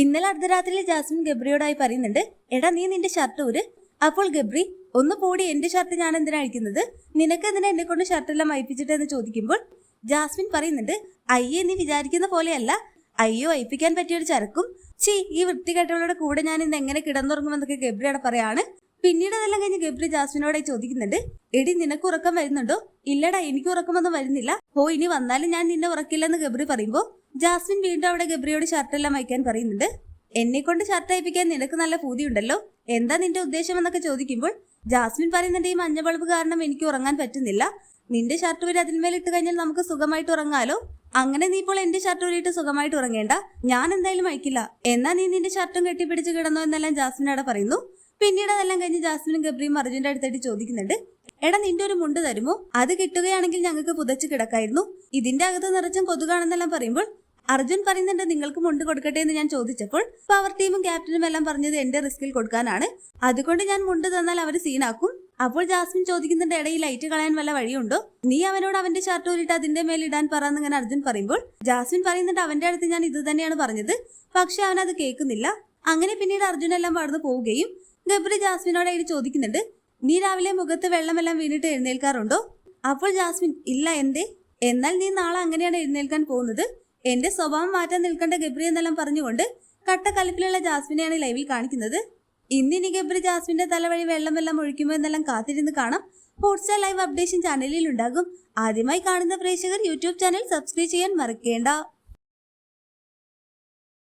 ഇന്നലെ അർദ്ധരാത്രിയിൽ ജാസ്മിൻ ഗബ്രിയോടായി പറയുന്നുണ്ട് എടാ നീ നിന്റെ ഷർട്ട് ഊര്. അപ്പോൾ ഗബ്രി ഒന്ന് പോടി എന്റെ ഷർട്ട് ഞാൻ എന്തിനാ അഴിക്കുന്നത്? നിനക്ക് എന്തിനാ എന്നെ കൊണ്ട് ഷർട്ടെല്ലാം അയപ്പിച്ചിട്ട് എന്ന് ചോദിക്കുമ്പോൾ ജാസ്മിൻ പറയുന്നുണ്ട് അയ്യേ നീ വിചാരിക്കുന്ന പോലെയല്ല. അയ്യോ അയപ്പിക്കാൻ പറ്റിയൊരു ചരക്കും. ചീ ഈ വൃത്തികെട്ടവളുടെ കൂടെ ഞാൻ ഇന്ന് എങ്ങനെ കിടന്നുറങ്ങുമെന്നൊക്കെ ഗബ്രിയോടെ പറയാണ്. പിന്നീട് അതെല്ലാം കഴിഞ്ഞ് ഗബ്രി ജാസ്മിനോടെ ചോദിക്കുന്നുണ്ട് എടി നിനക്ക് ഉറക്കം വരുന്നുണ്ടോ? ഇല്ലടാ എനിക്ക് ഉറക്കമൊന്നും വരുന്നില്ല. ഓ ഇനി വന്നാലും ഞാൻ നിന്നെ ഉറക്കില്ലെന്ന് ഗബ്രി പറയുമ്പോ ജാസ്മിൻ വീണ്ടും അവിടെ ഗബ്രിയോട് ഷർട്ടെല്ലാം വയ്ക്കാൻ പറയുന്നുണ്ട്. എന്നെ കൊണ്ട് ഷർട്ട് അയപ്പിക്കാൻ നിനക്ക് നല്ല പൂതിയുണ്ടല്ലോ. എന്താ നിന്റെ ഉദ്ദേശം എന്നൊക്കെ ചോദിക്കുമ്പോൾ ജാസ്മിൻ പറയുന്നുണ്ട് ഈ മഞ്ഞ ബൾബ് കാരണം എനിക്ക് ഉറങ്ങാൻ പറ്റുന്നില്ല. നിന്റെ ഷർട്ട് വരെ അതിന്മേൽ ഇട്ട് കഴിഞ്ഞാൽ നമുക്ക് സുഖമായിട്ട് ഉറങ്ങാലോ? അങ്ങനെ നീ ഇപ്പോൾ എന്റെ ഷർട്ട് ഊരിയിട്ട് സുഖമായിട്ട് ഉറങ്ങേണ്ട. ഞാൻ എന്തായാലും അയക്കില്ല എന്നാ നീ നിന്റെ ഷർട്ടും കെട്ടിപ്പിടിച്ച് കിടന്നോ എന്നെല്ലാം ജാസ്മിൻ അവിടെ പറയുന്നു. പിന്നീട് അതെല്ലാം കഴിഞ്ഞ് ജാസ്മിനും ഗബ്രിയും അർജുന്റെ അടുത്തായിട്ട് ചോദിക്കുന്നുണ്ട്. എടാ നിന്റെ ഒരു മുണ്ട് തരുമോ? അത് കിട്ടുകയാണെങ്കിൽ ഞങ്ങൾക്ക് പുതച്ച് കിടക്കായിരുന്നു. ഇതിന്റെ അകത്ത് നിറച്ചും കൊതുകാണെന്നെല്ലാം പറയുമ്പോൾ അർജുൻ പറയുന്നുണ്ട് നിങ്ങൾക്ക് മുണ്ട് കൊടുക്കട്ടെ എന്ന് ഞാൻ ചോദിച്ചപ്പോൾ പവർ ടീമും ക്യാപ്റ്റനും എല്ലാം പറഞ്ഞത് എന്റെ റിസ്കിൽ കൊടുക്കാനാണ്. അതുകൊണ്ട് ഞാൻ മുണ്ട് തന്നാൽ അവർ സീനാക്കും. അപ്പോൾ ജാസ്മിൻ ചോദിക്കുന്നുണ്ട് ഇടയിൽ ലൈറ്റ് കളയാൻ വല്ല വഴിയുണ്ടോ? നീ അവനോട് അവന്റെ ഷർട്ട് ഊരിട്ട് അതിന്റെ മേൽ ഇടാൻ പറന്നിങ്ങനെ അർജുൻ പറയുമ്പോൾ ജാസ്മിൻ പറയുന്നുണ്ട് അവന്റെ അടുത്ത് ഞാൻ ഇത് തന്നെയാണ് പറഞ്ഞത്. പക്ഷെ അവൻ അത് കേൾക്കുന്നില്ല. അങ്ങനെ പിന്നീട് അർജുൻ എല്ലാം വളർന്നു പോവുകയും ഗബ്രി ജാസ്മിനോട് അതിൽ ചോദിക്കുന്നുണ്ട് നീ രാവിലെ മുഖത്ത് വെള്ളമെല്ലാം വീണിട്ട് എഴുന്നേൽക്കാറുണ്ടോ? അപ്പോൾ ജാസ്മിൻ ഇല്ല എന്തേ? എന്നാൽ നീ നാളെ അങ്ങനെയാണ് എഴുന്നേൽക്കാൻ പോകുന്നത്. എന്റെ സ്വഭാവം മാറ്റാൻ നിൽക്കേണ്ട ഗബ്രി എന്നെല്ലാം പറഞ്ഞുകൊണ്ട് കട്ടക്കലിപ്പിലുള്ള ജാസ്മിനെയാണ് ലൈവിൽ കാണിക്കുന്നത്. ഇന്നിനി ഗബ്രി ജാസ്മിന്റെ തലവഴി വെള്ളമെല്ലാം ഒഴിക്കുമോ എന്നെല്ലാം കാത്തിരുന്ന് കാണാം. ഹോട്ട്സ്റ്റാർ ലൈവ് അപ്ഡേഷൻ ചാനലിൽ ഉണ്ടാകും. ആദ്യമായി കാണുന്ന പ്രേക്ഷകർ യൂട്യൂബ് ചാനൽ സബ്സ്ക്രൈബ് ചെയ്യാൻ മറക്കേണ്ട.